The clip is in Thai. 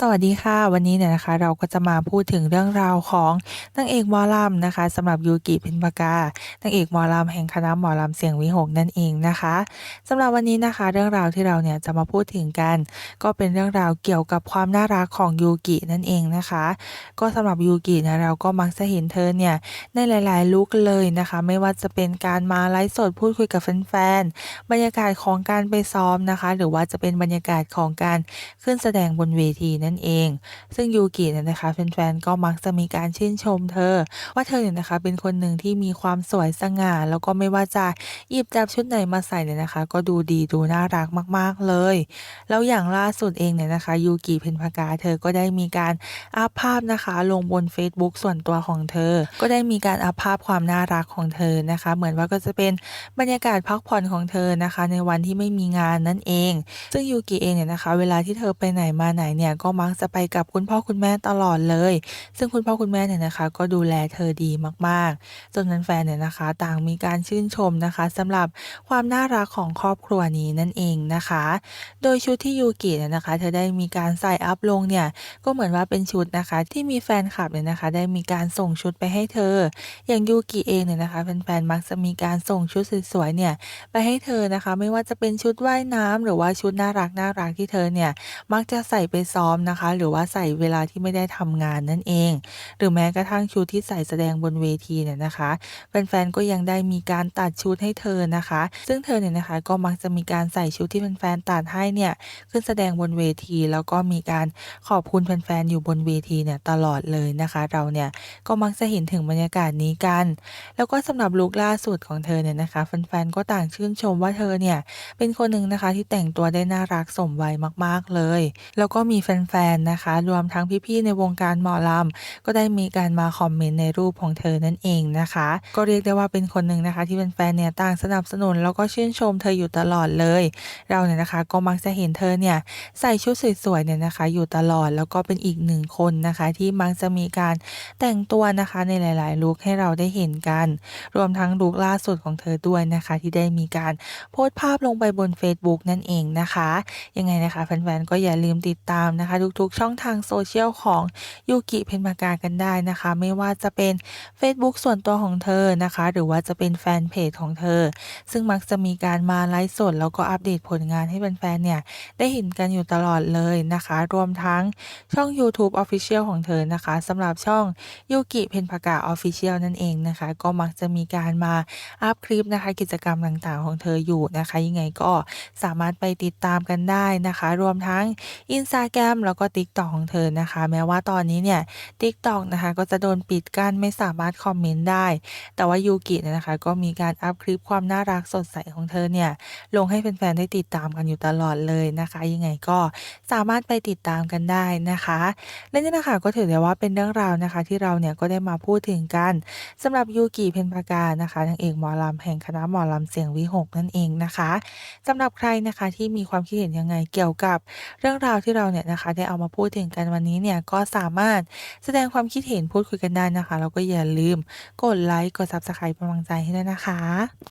สวัสดีค่ะ วันนี้เนี่ยนะคะ เราก็จะมาพูดถึงเรื่องราวของนางเอกหมอลำนะคะสำหรับยูกิเพ็ญปากานางเอกหมอลำแห่งคณะหมอลำเสียงวิหกนั่นเองนะคะสำหรับวันนี้นะคะ เรื่องราวที่เราเนี่ยจะมาพูดถึงกัน ก็เป็นเรื่องราวเกี่ยวกับความน่ารักของยูกินั่นเองนะคะ ก็สำหรับยูกิเนี่ยเราก็มักจะเห็นเธอเนี่ยในหลาย ๆ ลุคเลยนะคะ ไม่ว่าจะเป็นการมาไลฟ์สดพูดคุยกับแฟนๆบรรยากาศของการไปซ้อมนะคะ หรือว่าจะเป็นบรรยากาศของการขึ้นแสดงบนเวทีนั่นเอง ซึ่งยูกิเนี่ยนะคะแฟนๆก็มักจะมีการชื่นชมเธอ ว่าเธอเนี่ยนะคะเป็นคนหนึ่งที่มีความสวยสง่า แล้วก็ไม่ว่าจะหยิบจับชุดไหนมาใส่เนี่ยนะคะ ก็ดูดีดูน่ารักมากๆเลย แล้วอย่างล่าสุดเองเนี่ยนะคะยูกิเพ็ญพากาเธอก็ได้มีการอัพภาพนะคะลงบน Facebook ส่วนตัวของเธอ ก็ได้มีการอัพภาพความน่ารักของเธอนะคะ เหมือนว่าก็จะเป็นบรรยากาศพักผ่อนของเธอนะคะ ในวันที่ไม่มีงานนั่นเอง ซึ่งยูกิเองเนี่ยนะคะ เวลาที่เธอไปไหนมาไหนเนี่ยก็มักจะไปกับคุณพ่อคุณแม่ตลอดเลย ซึ่งคุณพ่อคุณแม่เนี่ยนะคะ ก็ดูแลเธอดีมากๆ จนแฟนๆเนี่ยนะคะ ต่างมีการชื่นชมนะคะสำหรับความน่ารักของครอบครัวนี้นั่นเองนะคะ โดยชุดที่ยูกิเนี่ยนะคะ เธอได้มีการใส่อัพลงเนี่ยก็เหมือนว่าเป็นชุดนะคะ ที่มีแฟนคลับเนี่ยนะคะ ได้มีการส่งชุดไปให้เธอ อย่างยูกิเองเนี่ยนะคะแฟนๆมักจะมีการส่งชุดสวยๆเนี่ยไปให้เธอนะคะ ไม่ว่าจะเป็นชุดว่ายน้ำหรือว่าชุดน่ารักน่ารักที่เธอเนี่ยมักจะใส่ไปซ้อมนะคะ หรือว่าใส่เวลาที่ไม่ได้ทำงานนั่นเอง หรือแม้กระทั่งชุดที่ใส่แสดงบนเวทีเนี่ยนะคะแฟนๆก็ยังได้มีการตัดชุดให้เธอนะคะ ซึ่งเธอเนี่ยนะคะก็มักจะมีการใส่ชุดที่แฟนๆตัดให้เนี่ยขึ้นแสดงบนเวที แล้วก็มีการขอบคุณแฟนๆอยู่บนเวทีเนี่ยตลอดเลยนะคะ เราเนี่ยก็มักจะเห็นถึงบรรยากาศนี้กัน แล้วก็สำหรับลุคล่าสุดของเธอเนี่ยนะคะแฟนๆก็ต่างชื่นชมว่าเธอเนี่ยเป็นคนหนึ่งนะคะที่แต่งตัวได้น่ารักสมวัยมากๆเลย แล้วก็มีแฟนๆนะคะ รวมทั้งพี่ๆในวงการหมอลำก็ได้มีการมาคอมเมนต์ในรูปของเธอนั่นเองนะคะ ก็เรียกได้ว่าเป็นคนหนึ่งนะคะ ที่เป็นแฟนเนี่ยต่างสนับสนุนแล้วก็ชื่นชมเธออยู่ตลอดเลย เราเนี่ยนะคะก็มักจะเห็นเธอเนี่ยใส่ชุดสวยๆเนี่ยนะคะ อยู่ตลอดแล้วก็เป็นอีกหนึ่งคนนะคะ ที่มักจะมีการแต่งตัวนะคะในหลาย ๆ ลุคให้เราได้เห็นกัน รวมทั้งลุคล่าสุดของเธอด้วยนะคะ ที่ได้มีการโพสต์ภาพลงไปบน Facebook นั่นเองนะคะ ยังไงนะคะแฟนๆก็อย่าลืมติดตามนะคะทุกๆ ช่องทางโซเชียลของยูกิเพนปากากันได้นะคะ ไม่ว่าจะเป็น Facebook ส่วนตัวของเธอนะคะ หรือว่าจะเป็นแฟนเพจของเธอ ซึ่งมักจะมีการมาไลฟ์สดแล้วก็อัปเดตผลงานให้แฟนๆเนี่ย ได้เห็นกันอยู่ตลอดเลยนะคะ รวมทั้งช่อง YouTube Official ของเธอนะคะสำหรับช่องยูกิเพนปากา Official นั่นเองนะคะ ก็มักจะมีการมาอัพคลิปนะคะ กิจกรรมต่างๆของเธออยู่นะคะ ยังไงก็สามารถไปติดตามกันได้นะคะ รวมทั้ง Instagram แล้วก็ TikTok ของเธอนะคะ แม้ว่าตอนนี้เนี่ย TikTok นะคะ ก็จะโดนปิดกั้นไม่สามารถคอมเมนต์ได้ แต่ว่ายูกินะคะ ก็มีการอัพคลิปความน่ารักสดใสของเธอเนี่ย ลงให้แฟนๆได้ติดตามกันอยู่ตลอดเลยนะคะ ยังไงก็สามารถไปติดตามกันได้นะคะ และนี่นะคะก็ถือได้ว่าเป็นเรื่องราวนะคะ ที่เราเนี่ยก็ได้มาพูดถึงกันสำหรับยูกิเพนพากานะคะนางเอกหมอลำแห่งคณะหมอลำเสียงวิหกนั่นเองนะคะสำหรับใครนะคะที่มีความคิดเห็นยังไงเกี่ยวกับเรื่องราวที่เราเนี่ยนะคะได้เอามาพูดถึงกันวันนี้เนี่ยก็สามารถแสดงความคิดเห็นพูดคุยกันได้นะคะแล้วก็อย่าลืมกดไลค์กด Subscribe เป็นกำลังใจให้ด้วยนะคะ